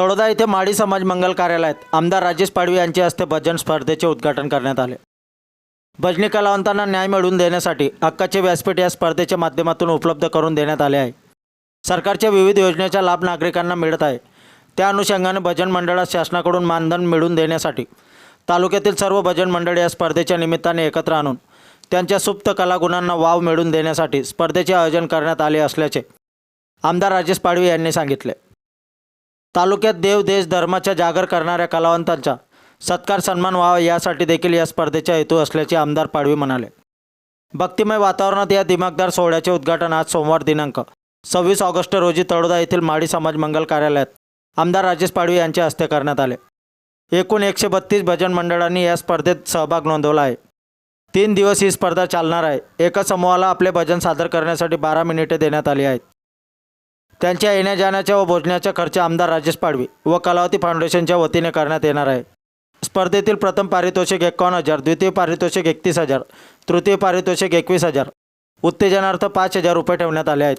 तळोदा येथे माडी समाज मंगल कार्यालयात आमदार राजेश पाडवी यांच्या हस्ते भजन स्पर्धेचे उद्घाटन करण्यात आले. भजनी कलावंतांना न्याय मिळवून देण्यासाठी हक्काचे व्यासपीठ या स्पर्धेच्या माध्यमातून उपलब्ध करून देण्यात आले आहे. सरकारच्या विविध योजनेचा लाभ नागरिकांना मिळत आहे. त्या अनुषंगाने भजन मंडळात शासनाकडून मानधन मिळवून देण्यासाठी तालुक्यातील सर्व भजन मंडळ या स्पर्धेच्या निमित्ताने एकत्र आणून त्यांच्या सुप्त कलागुणांना वाव मिळवून देण्यासाठी स्पर्धेचे आयोजन करण्यात आले असल्याचे आमदार राजेश पाडवी यांनी सांगितले. तालुक्यात देव देश धर्माच्या जागर करणाऱ्या कलावंतांचा सत्कार सन्मान व्हावा यासाठी देखील या स्पर्धेचा हेतू असल्याचे आमदार पाडवी म्हणाले. भक्तिमय वातावरणात या दिमागदार सोहळ्याचे उद्घाटन आज सोमवार दिनांक सव्वीस ऑगस्ट रोजी तळोदा येथील माडी समाज मंगल कार्यालयात आमदार राजेश पाडवी यांच्या हस्ते करण्यात आले. एकूण एकशे बत्तीस भजन मंडळांनी या स्पर्धेत सहभाग नोंदवला आहे. तीन दिवस ही स्पर्धा चालणार आहे. एका समूहाला आपले भजन सादर करण्यासाठी बारा मिनिटे देण्यात आली आहेत. त्यांच्या येण्या जाण्याच्या व भोजनाचा खर्च आमदार राजेश पाडवी व कलावती फाउंडेशनच्या वतीने करण्यात येणार आहे. स्पर्धेतील प्रथम पारितोषिक एकावन्न हजार द्वितीय पारितोषिक एकतीस हजार तृतीय पारितोषिक एकवीस हजार उत्तेजनार्थ पाच हजार रुपये ठेवण्यात आले आहेत.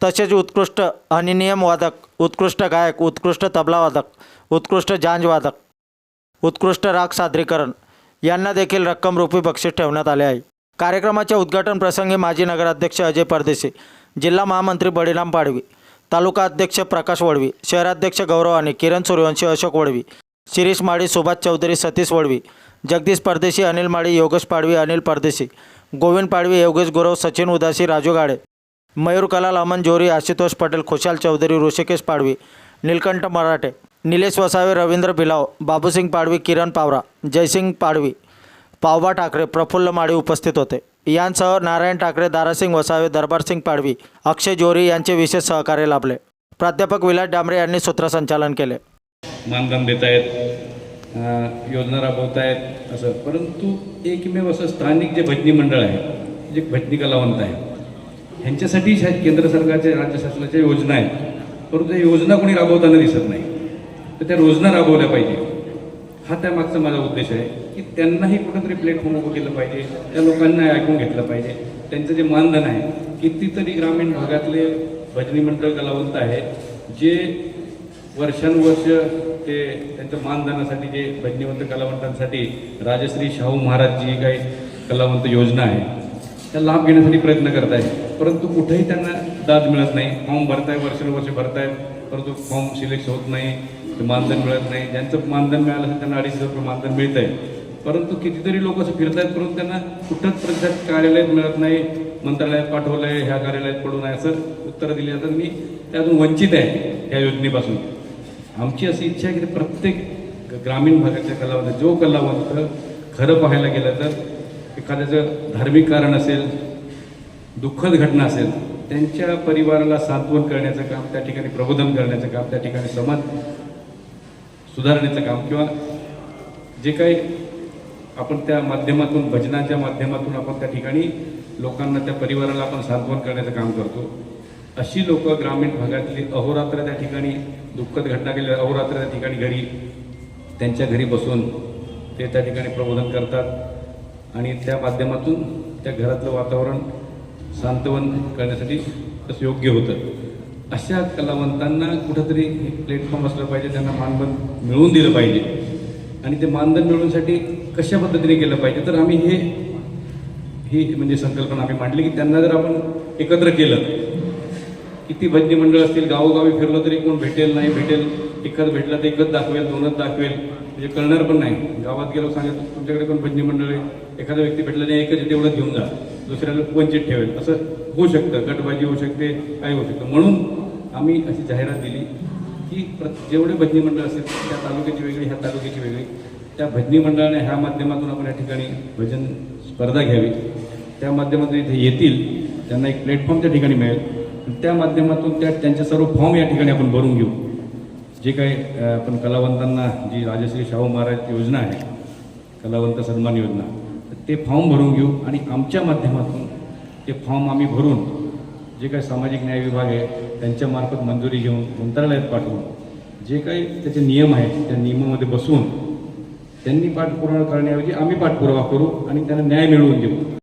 तसेच उत्कृष्ट अनिनियम वादक उत्कृष्ट गायक उत्कृष्ट तबला वादक उत्कृष्ट जांज वादक उत्कृष्ट राग सादरीकरण यांना देखील रक्कम रूपी बक्षीस ठेवण्यात आले आहे. कार्यक्रमाच्या उद्घाटन प्रसंगी माजी नगराध्यक्ष अजय परदेशी जिल्हा महामंत्री बळीराम पाडवी तालुका अध्यक्ष प्रकाश वडवी शहराध्यक्ष गौरव आणि किरण सूर्यवंशी अशोक वडवी शिरीष माळी सुभाष चौधरी सतीश वडवी जगदीश परदेशी अनिल माळी योगेश पाडवी अनिल परदेशी गोविंद पाडवी योगेश गुरव सचिन उदासी राजू गाडे मयूर कलाल अमन जोरी आशुतोष पटेल खुशाल चौधरी ऋषिकेश पाडवी निलकंठ मराठे निलेश वसावे रवींद्र भिलाव बाबूसिंग पाडवी किरण पावरा जयसिंग पाडवी पावबा ठाकरे प्रफुल्ल माळी उपस्थित होते. यांसह नारायण ठाकरे दारासिंग वसावे दरबारसिंग पाडवी अक्षय जोरी यांचे विशेष सहकार्य लाभले. प्राध्यापक विलास डांबरे यांनी सूत्रसंचालन केले. मानधन देत आहेत योजना राबवत आहेत असं. परंतु एकमेव असं स्थानिक जे भजनी मंडळ आहे जे भजनी कलावंत आहे ह्यांच्यासाठी शा केंद्र सरकारच्या राज्य शासनाच्या योजना आहेत. परंतु योजना कोणी राबवताना दिसत नाही. तर त्या योजना राबवल्या पाहिजे. हा त्यामागचा माझा उद्देश आहे की त्यांनाही कुठंतरी प्लॅटफॉर्म उभं केलं पाहिजे त्या लोकांना ऐकून घेतलं पाहिजे. त्यांचं जे मानधन आहे कितीतरी ग्रामीण भागातले भजनी मंडळ कलावंत आहेत जे वर्षानुवर्ष ते त्यांच्या मानधनासाठी जे भजनीवंत कलावंतांसाठी राजश्री शाहू महाराज जी काही कलावंत योजना आहे त्या लाभ घेण्यासाठी प्रयत्न करत आहे परंतु कुठेही त्यांना दाद मिळत नाही. फॉर्म भरताय वर्षानुवर्ष भरतायत परंतु फॉर्म सिलेक्ट होत नाही. ते मानधन मिळत नाही. ज्यांचं मानधन मिळालं असेल त्यांना अडीच हजार रुपये मानधन मिळत आहे परंतु कितीतरी लोक असं फिरतायत परंतु त्यांना कुठंच प्रतिसाद कार्यालयात मिळत नाही. मंत्रालयात पाठवलं आहे ह्या कार्यालयात पडून आहे असं उत्तरं दिली जातात. मी त्यातून वंचित आहे या योजनेपासून. आमची अशी इच्छा आहे की ते प्रत्येक ग्रामीण भागातल्या कलावंत जो कलावंत खरं पाहायला गेलं तर एखाद्याचं धार्मिक कारण असेल दुःखद घटना असेल त्यांच्या परिवाराला सांत्वन करण्याचं काम त्या ठिकाणी प्रबोधन करण्याचं काम त्या ठिकाणी समाज सुधारण्याचं काम किंवा जे काही आपण त्या माध्यमातून भजनाच्या माध्यमातून आपण त्या ठिकाणी लोकांना त्या परिवाराला आपण सांत्वन करण्याचं काम करतो. अशी लोक ग्रामीण भागातली अहोरात्र त्या ठिकाणी दुःखद घटना केली अहोरात्र त्या ठिकाणी घरी त्यांच्या घरी बसून ते त्या ठिकाणी प्रबोधन करतात आणि त्या माध्यमातून त्या घरातलं वातावरण सांत्वन करण्यासाठी तसं योग्य होतं. अशा कलावंतांना कुठंतरी एक प्लॅटफॉर्म असलं पाहिजे त्यांना मानधन मिळवून दिलं पाहिजे. आणि ते मानधन मिळवण्यासाठी कशा पद्धतीने केलं पाहिजे? तर आम्ही हे ही म्हणजे संकल्पना आम्ही मांडली की त्यांना जर आपण एकत्र केलं किती भजनी मंडळ असतील गावोगावी फिरलं तरी कोण भेटेल नाही भेटेल एकच भेटला तर एकच दाखवेल दोनच दाखवेल म्हणजे कळणार पण नाही. गावात गेलो सांगेल तुमच्याकडे पण भजनी मंडळ आहे? एखादा व्यक्ती भेटला नाही एकच तेवढं घेऊन जा. दुसऱ्याला वंचित ठेवेल. असं होऊ शकतं गटबाजी होऊ शकते काही होऊ शकतं. म्हणून आम्ही अशी जाहिरात दिली की प्र जेवढे भजनी मंडळ असेल त्या तालुक्याची वेगळी ह्या तालुक्याची वेगळी. त्या भजनी मंडळाने ह्या माध्यमातून आपण या ठिकाणी भजन स्पर्धा घ्यावी. त्या माध्यमातून इथे येतील त्यांना एक प्लॅटफॉर्म त्या ठिकाणी मिळेल. त्या माध्यमातून त्या त्यांचे सर्व फॉर्म या ठिकाणी आपण भरून घेऊ. जे काही आपण कलावंतांना जी राजश्री शाहू महाराज योजना आहे कलावंत सन्मान योजना ते फॉर्म भरून घेऊ आणि आमच्या माध्यमातून ते फॉर्म आम्ही भरून जे काही सामाजिक न्याय विभाग आहे त्यांच्यामार्फत मंजुरी घेऊन मंत्रालयात पाठवून जे काही त्याचे नियम आहेत त्या नियमामध्ये बसवून त्यांनी पाठपुरावा करण्याऐवजी आम्ही पाठपुरावा करू आणि त्यांना न्याय मिळवून देऊ.